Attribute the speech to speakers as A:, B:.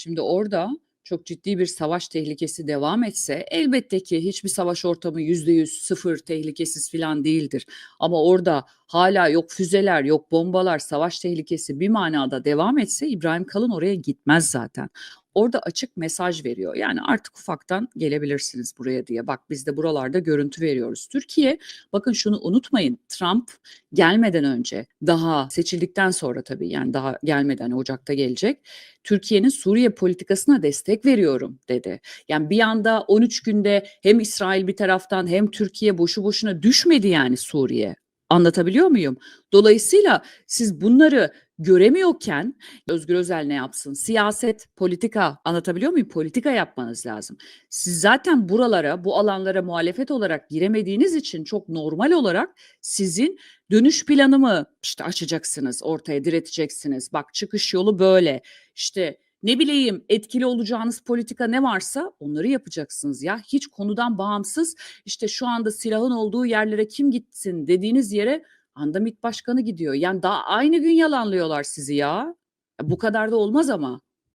A: şimdi orada çok ciddi bir savaş tehlikesi devam etse elbette ki hiçbir savaş ortamı yüzde yüz sıfır tehlikesiz filan değildir. Ama orada hala yok füzeler, yok bombalar, savaş tehlikesi bir manada devam etse İbrahim Kalın oraya gitmez zaten. Orada açık mesaj veriyor. Yani artık ufaktan gelebilirsiniz buraya diye. Bak biz de buralarda görüntü veriyoruz. Türkiye bakın şunu unutmayın. Trump gelmeden önce daha seçildikten sonra tabii yani daha gelmeden Ocak'ta gelecek. Türkiye'nin Suriye politikasına destek veriyorum dedi. Yani bir anda 13 günde hem İsrail bir taraftan hem Türkiye boşu boşuna düşmedi yani Suriye. Anlatabiliyor muyum? Dolayısıyla siz bunları göremiyorken Özgür Özel ne yapsın? Siyaset, politika anlatabiliyor muyum? Politika yapmanız lazım. Siz zaten buralara, bu alanlara muhalefet olarak giremediğiniz için çok normal olarak sizin dönüş planımı işte açacaksınız, ortaya direteceksiniz. Bak çıkış yolu böyle. İşte ne bileyim etkili olacağınız politika ne varsa onları yapacaksınız ya. Hiç konudan bağımsız işte şu anda silahın olduğu yerlere kim gitsin dediğiniz yere anda MİT başkanı gidiyor. Yani daha aynı gün yalanlıyorlar sizi ya. Ya Bu kadar da olmaz ama.